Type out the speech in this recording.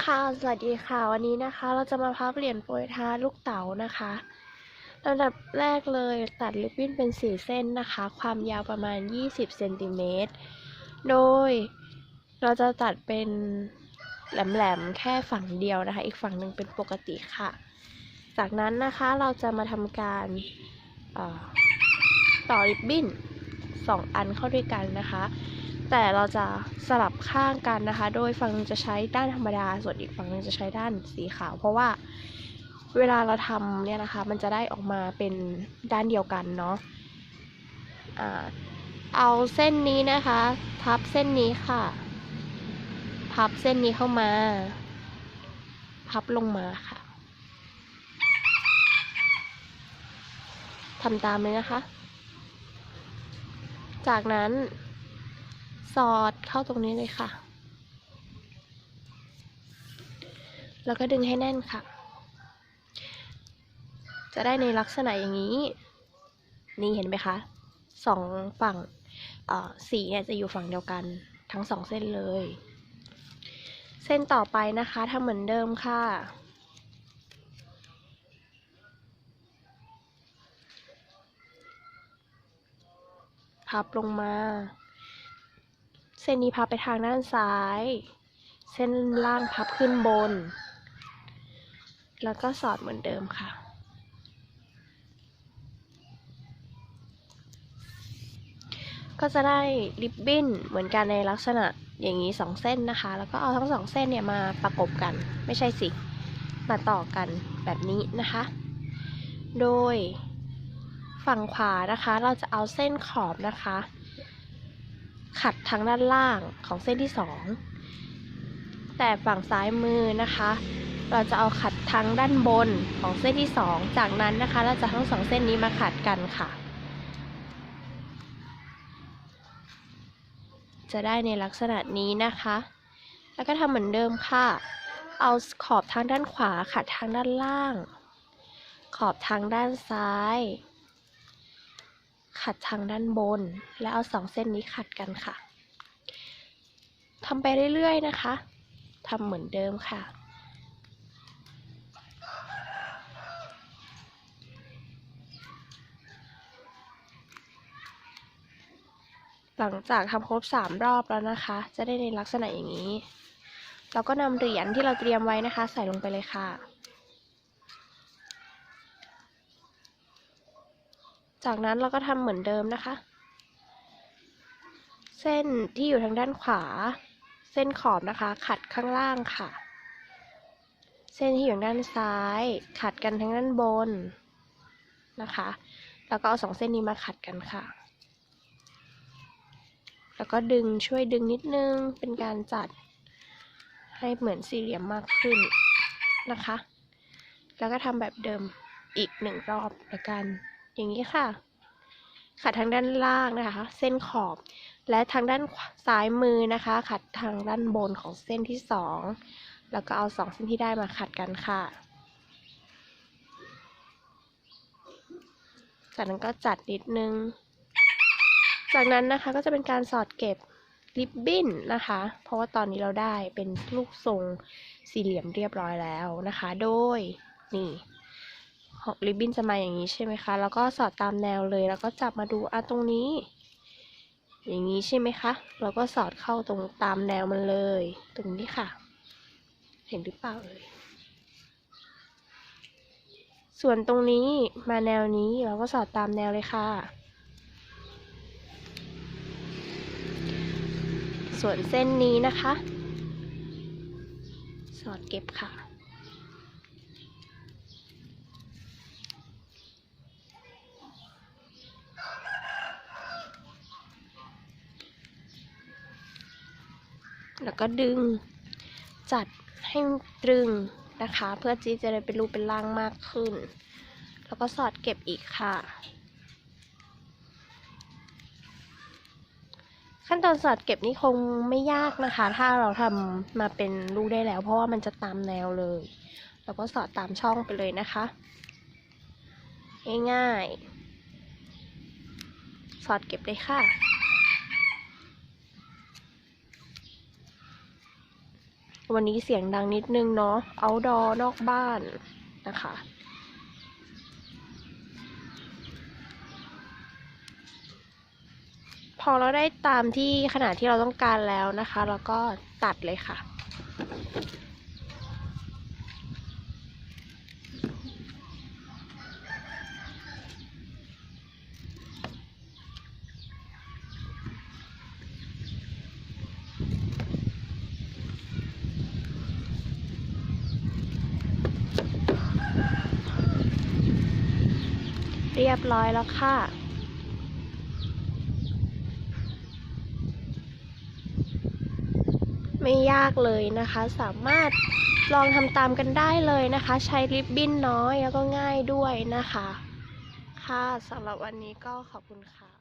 ค่ะ สวัสดีค่ะ วันนี้นะคะ เราจะมาพับเหรียญโปรยทานลูกเต๋านะคะลำดับแรกเลยตัดริบบิ้นเป็นสี่เส้นนะคะ ความยาวประมาณ 20เซนติเมตร โดยเราจะตัดเป็นแหลมๆ แค่ฝั่งเดียวนะคะ อีกฝั่งหนึ่งเป็นปกติค่ะ จากนั้นนะคะเราจะมาทำการต่อริบบิ้นสองอันเข้าด้วยกันนะคะ แต่เราจะสลับข้างกันนะคะ โดยฝั่งนึงจะใช้ด้านธรรมดา ส่วนอีกฝั่งหนึงจะใช้ด้านสีขาว เพราะว่าเวลาเราทำเนี่ยนะคะ มันจะได้ออกมาเป็นด้านเดียวกันเนาะอ่าเอาเส้นนี้นะคะ พับเส้นนี้ค่ะ พับเส้นนี้เข้ามา พับลงมาค่ะทำตามเลยนะคะ จากนั้น สอดเข้าตรงนี้เลยค่ะ แล้วก็ดึงให้แน่นค่ะ จะได้ในลักษณะอย่างนี้ นี่เห็นไหมคะสองฝั่งสีเนี่ยจะอยู่ฝั่งเดียวกันทั้งสองเส้นเลย เส้นต่อไปนะคะทำเหมือนเดิมค่ะ พับลงมา เส้นนี้พับไปทางด้านซ้าย เส้นล่างพับขึ้นบน แล้วก็สอดเหมือนเดิมค่ะ ก็จะได้ริบบิ้นเหมือนกันในลักษณะอย่างนี้สองเส้นนะคะ แล้วก็เอาทั้งสองเส้นเนี่ยมาประกบกัน ไม่ใช่สิ มาต่อกันแบบนี้นะคะ โดยฝั่งขวานะคะ เราจะเอาเส้นขอบนะคะ ขัดทางด้านล่างของเส้นที่ 2 แต่ฝั่งซ้ายมือนะคะ เราจะเอาขัดทางด้านบนของเส้นที่ 2 จากนั้นนะคะ เราจะทั้งสองเส้นนี้มาขัดกันค่ะ จะได้ในลักษณะนี้นะคะ แล้วก็ทำเหมือนเดิมค่ะ เอาขอบทางด้านขวาขัดทางด้านล่าง ขอบทางด้านซ้าย ขัดทางด้านบน แล้วเอาสองเส้นนี้ขัดกันค่ะทำไปเรื่อยๆนะคะทำเหมือนเดิมค่ะหลังจากทำครบสามรอบแล้วนะคะ จะได้ในลักษณะอย่างนี้ เราก็นำเหรียญที่เราเตรียมไว้นะคะ ใส่ลงไปเลยค่ะ จากนั้นเราก็ทำเหมือนเดิมนะคะ เส้นที่อยู่ทางด้านขวา เส้นขอบนะคะ ขัดข้างล่างค่ะ เส้นที่อยู่ด้านซ้าย ขัดกันทางด้านบนนะคะ แล้วก็เอาสองเส้นนี้มาขัดกันค่ะ แล้วก็ดึงช่วยดึงนิดนึงเป็นการจัดให้เหมือนสี่เหลี่ยมมากขึ้นนะคะ แล้วก็ทำแบบเดิมอีกหนึ่งรอบละกัน อย่างนี้ค่ะ ขัดทางด้านล่างนะคะ เส้นขอบ และทางด้านซ้ายมือนะคะ ขัดทางด้านบนของเส้นที่สองแล้วก็เอาสองเส้นที่ได้มาขัดกันค่ะ จากนั้นก็จัดนิดนึง จากนั้นนะคะก็จะเป็นการสอดเก็บริบบิ้นนะคะ เพราะว่าตอนนี้เราได้เป็นลูกทรงสี่เหลี่ยมเรียบร้อยแล้วนะคะ โดยนี่ ริบบิ้นจะมาอย่างนี้ใช่ไหมคะ แล้วก็สอดตามแนวเลย แล้วก็จับมาดูอะตรงนี้ อย่างนี้ใช่ไหมคะเราก็สอดเข้าตรงตามแนวมันเลย ตรงนี้ค่ะ เห็นหรือเปล่าเอ่ย ส่วนตรงนี้มาแนวนี้เราก็สอดตามแนวเลยค่ะ ส่วนเส้นนี้นะคะ สอดเก็บค่ะ แล้วก็ดึงจัดให้ตรึงนะคะ เพื่อที่จะได้เป็นรูปเป็นร่างมากขึ้น แล้วก็สอดเก็บอีกค่ะ ขั้นตอนสอดเก็บนี่คงไม่ยากนะคะ ถ้าเราทำมาเป็นรูได้แล้ว เพราะว่ามันจะตามแนวเลย แล้วก็สอดตามช่องไปเลยนะคะ ง่ายๆ สอดเก็บเลยค่ะ วันนี้เสียงดังนิดนึงเนาะเอาดอนอกบ้านนะคะ พอเราได้ตามที่ขนาดที่เราต้องการแล้วนะคะแล้วก็ตัดเลยค่ะ เรียบร้อยแล้วค่ะ ไม่ยากเลยนะคะ สามารถลองทำตามกันได้เลยนะคะ ใช้ริบบิ้นน้อยแล้วก็ง่ายด้วยนะคะ ค่ะสำหรับวันนี้ก็ขอบคุณค่ะ